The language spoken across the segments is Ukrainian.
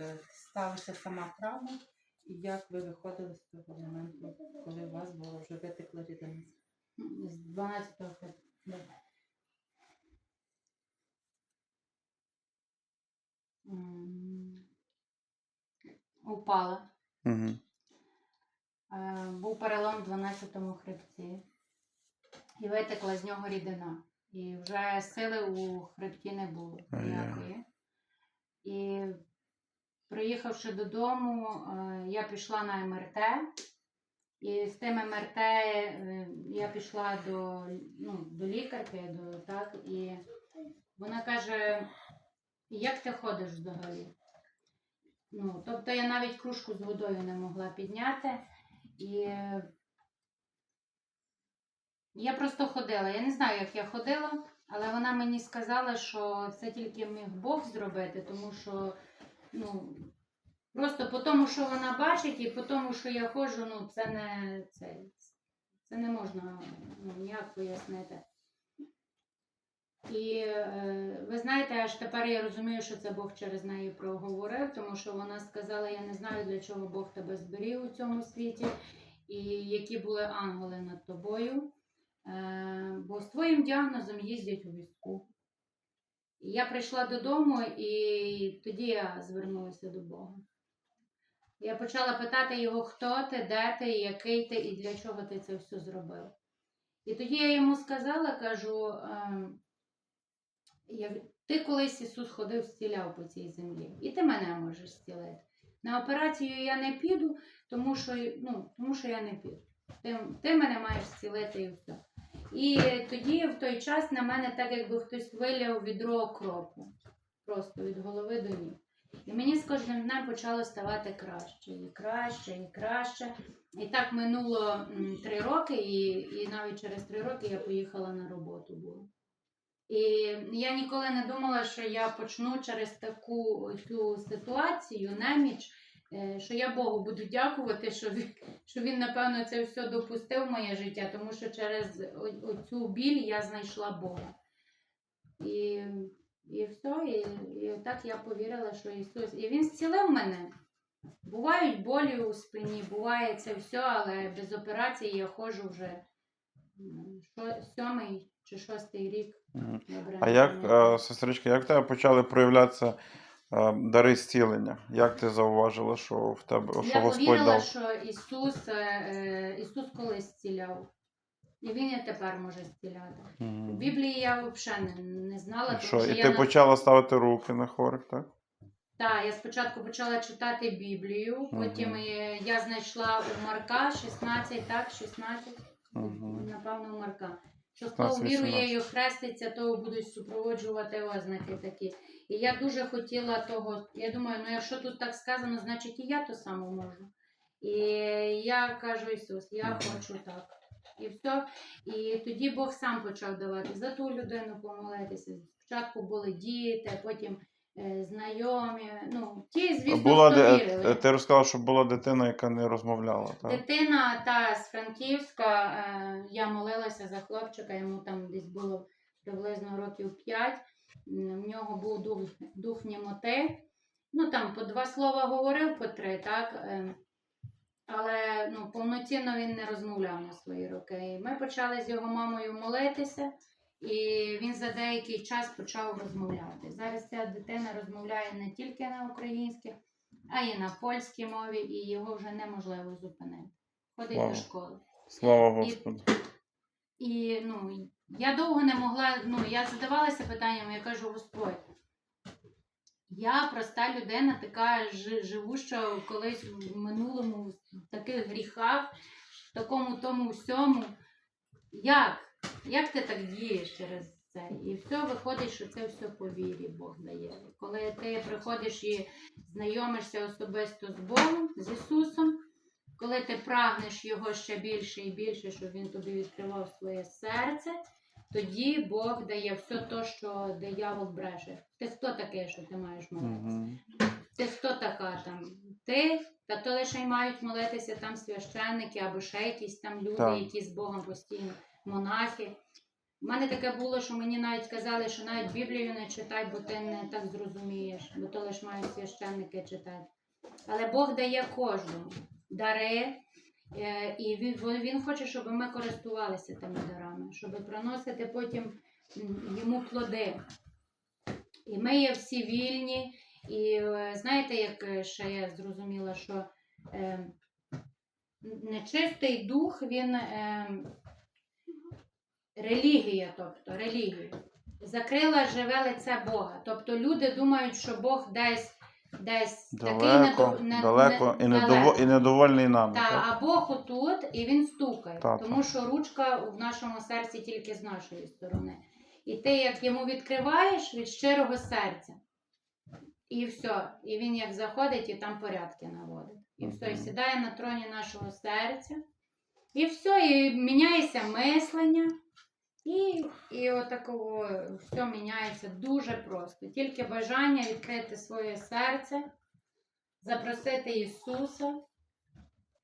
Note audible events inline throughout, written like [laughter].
е, сталася сама травма, і як ви виходили з того моменту, коли у вас було вже витекла рідина? З 12 квітня. Упала. Угу. Був перелом в 12 хребці. І витекла з нього рідина. І вже сили у хребті не було ніякої. І приїхавши додому, е, я пішла на МРТ. І з тим МРТ е, я пішла до, ну, до лікарки, до, так, і вона каже, як ти ходиш взагалі? Ну, тобто я навіть кружку з водою не могла підняти. І я просто ходила. Я не знаю, як я ходила, але вона мені сказала, що це тільки міг Бог зробити, тому що ну, просто по тому, що вона бачить, і по тому, що я ходжу, ну, це не це, це не можна ну, ніяк пояснити. І е, ви знаєте, аж тепер я розумію, що це Бог через неї проговорив, тому що вона сказала: я не знаю, для чого Бог тебе зберіг у цьому світі, і які були ангели над тобою. Е, бо з твоїм діагнозом їздять у візку. Я прийшла додому, і тоді я звернулася до Бога. Я почала питати його, хто ти, де ти, який ти і для чого ти це все зробив. І тоді я йому сказала, кажу, ем, ти колись Ісус ходив, зціляв по цій землі, і ти мене можеш зцілити. На операцію я не піду, тому що, ну, тому що я не піду. Ти, ти мене маєш зцілити і все. І тоді в той час на мене так, якби хтось виляв відро окропу. Просто від голови до ніг. І мені з кожним днем почало ставати краще, і краще, і краще. І так минуло три роки, і, і навіть через три роки я поїхала на роботу. Була. І я ніколи не думала, що я почну через таку цю ситуацію, неміч, що я Богу буду дякувати, що він, що він, напевно, це все допустив в моє життя, тому що через оцю біль я знайшла Бога. І, і все, і, і так я повірила, що Ісус. І Він зцілив мене. Бувають болі у спині, буває це все, але без операції я ходжу вже сьомий чи шостий рік. Добре, А як, е, сестричка, як в тебе почали проявлятися е, дари зцілення? Як ти зауважила, що в тебе що Я Господь повірила, дав? що Ісус, е, е, Ісус колись зціляв. І Він і тепер може зціляти. В Біблії я взагалі не, не знала, тому Що, і я ти на- почала ставити руки на хворих, так? Так, я спочатку почала читати Біблію, потім е, я знайшла у Марка 16, так, 16, Мгм. напевно, у Марка. Що хто 16, вірує і хреститься, того будуть супроводжувати ознаки такі. І я дуже хотіла того. Я думаю, ну якщо тут так сказано, значить і я то саме можу. І я кажу Ісус, я хочу так. І все. І тоді Бог сам почав давати за ту людину помолитися. Спочатку були діти, потім знайомі. Ну, ті, звісно, Була, хто де- вірили. е, ти розказала, що була дитина, яка не розмовляла, так? Дитина та з Франківська, е, я молилася за хлопчика, йому там десь було приблизно років 5. В нього був дух, дух німоти. Ну там по два слова говорив, по три, так. е, Але ну, повноцінно він не розмовляв на свої роки. І ми почали з його мамою молитися, і він за деякий час почав розмовляти. Зараз ця дитина розмовляє не тільки на українській, а й на польській мові, і його вже неможливо зупинити. Ходить Вау. до школи. Слава Господу. І ну, я довго не могла, ну, я задавалася питанням, я кажу, Господь, я проста людина, така жи- живуща колись в минулому в таких гріхах, в такому тому всьому. Як? Як ти так дієш через це? І все виходить, що це все по вірі Бог дає. Коли ти приходиш і знайомишся особисто з Богом, з Ісусом, коли ти прагнеш його ще більше і більше, щоб він тобі відкривав своє серце, тоді Бог дає все те, що диявол бреше. Ти хто таке, що ти маєш молитися? Мгм. Ти хто така там? Ти? Та то лише й мають молитися там священники або ще якісь там люди, Так. які з Богом постійно, монахи. У мене таке було, що мені навіть казали, що навіть Біблію не читай, бо ти не так зрозумієш, бо то лише мають священники читати. Але Бог дає кожному дари, е, і він, хоче, щоб ми користувалися тими дарами, щоб приносити потім йому плоди. І ми є всі вільні. І е, знаєте, як е, ще я зрозуміла, що нечистий дух, він релігія, тобто релігія. Закрила живе лице Бога. Тобто люди думають, що Бог десь десь такий Далеко, недо- не- далеко, не- і, далеко. і недовольний нами. Та, так? а Бог отут, і він стукає, Та, тому що ручка в нашому серці тільки з нашої сторони. І ти як йому відкриваєш від щирого серця. І все. І він як заходить, і там порядки наводить. І все, і сідає на троні нашого серця. І все, і міняється мислення. І, і отакого все міняється дуже просто. Тільки бажання відкрити своє серце, запросити Ісуса.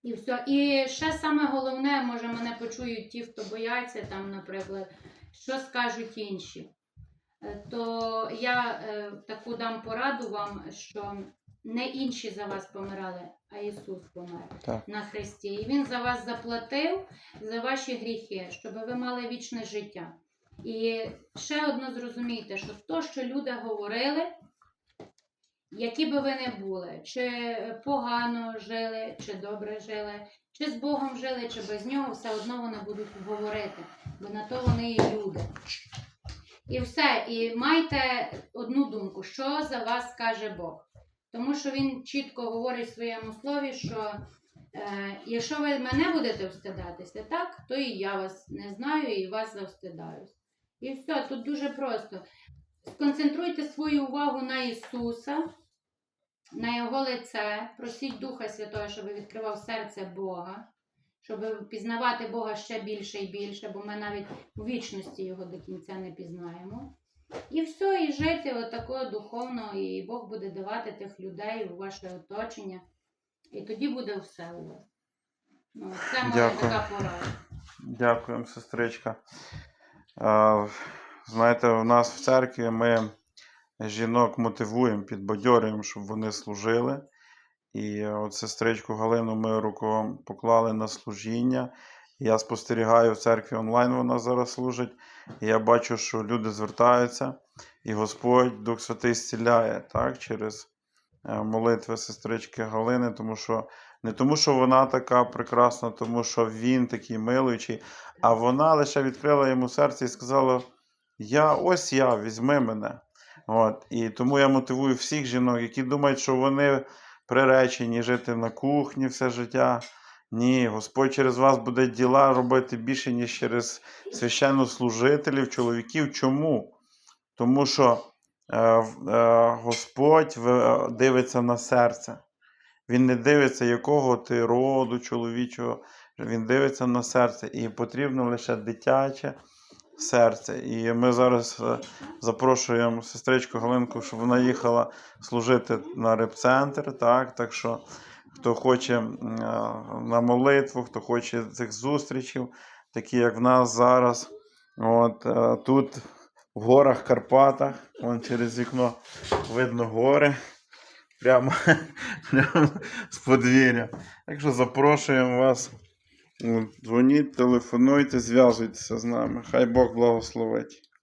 І все. І ще саме головне, може, мене почують ті, хто бояться, там, наприклад, що скажуть інші. Е, То я е, таку дам пораду вам, що не інші за вас помирали, а Ісус помер Так. на Христі. І Він за вас заплатив за ваші гріхи, щоб ви мали вічне життя. І ще одно зрозумійте, що то, що люди говорили, які би ви не були, чи погано жили, чи добре жили, чи з Богом жили, чи без нього, все одно вони будуть говорити, бо на то вони і люди. І все, і майте одну думку, що за вас каже Бог. Тому що він чітко говорить в своєму слові, що е, якщо ви мене будете встидатися, так, то і я вас не знаю і вас завстидаюсь. І все, тут дуже просто. Сконцентруйте свою увагу на Ісуса, на Його лице, просіть Духа Святого, щоб відкривав серце Бога, щоб пізнавати Бога ще більше і більше, бо ми навіть у вічності його до кінця не пізнаємо. І все, і жити отако духовно, і Бог буде давати тих людей у ваше оточення. І тоді буде все у вас. Ну, це моя Дякую. така порада. Дякуємо, сестричка. Е, Знаєте, в нас в церкві ми жінок мотивуємо, підбадьорюємо, щоб вони служили. І от сестричку Галину ми руку поклали на служіння. Я спостерігаю в церкві онлайн, вона зараз служить. І я бачу, що люди звертаються, і Господь Дух Святий зціляє так, через е, молитви сестрички Галини, тому що не тому, що вона така прекрасна, тому що він такий милуючий, а вона лише відкрила йому серце і сказала: Я ось я, візьми мене. От. І тому я мотивую всіх жінок, які думають, що вони приречені жити на кухні все життя. Ні, Господь через вас буде діла робити більше, ніж через священнослужителів, чоловіків. Чому? Тому що е, е, Господь дивиться на серце. Він не дивиться, якого ти роду чоловічого, він дивиться на серце. І потрібно лише дитяче серце. І ми зараз е, запрошуємо сестричку Галинку, щоб вона їхала служити на репцентр. Так, так що хто хоче е, на молитву, хто хоче цих зустрічей, такі як в нас зараз. От, е, тут в горах Карпатах, вон через вікно видно гори. Прямо [laughs] з подвір'я. Так що запрошуємо вас. Дзвоніть, телефонуйте, зв'язуйтеся з нами. Хай Бог благословить.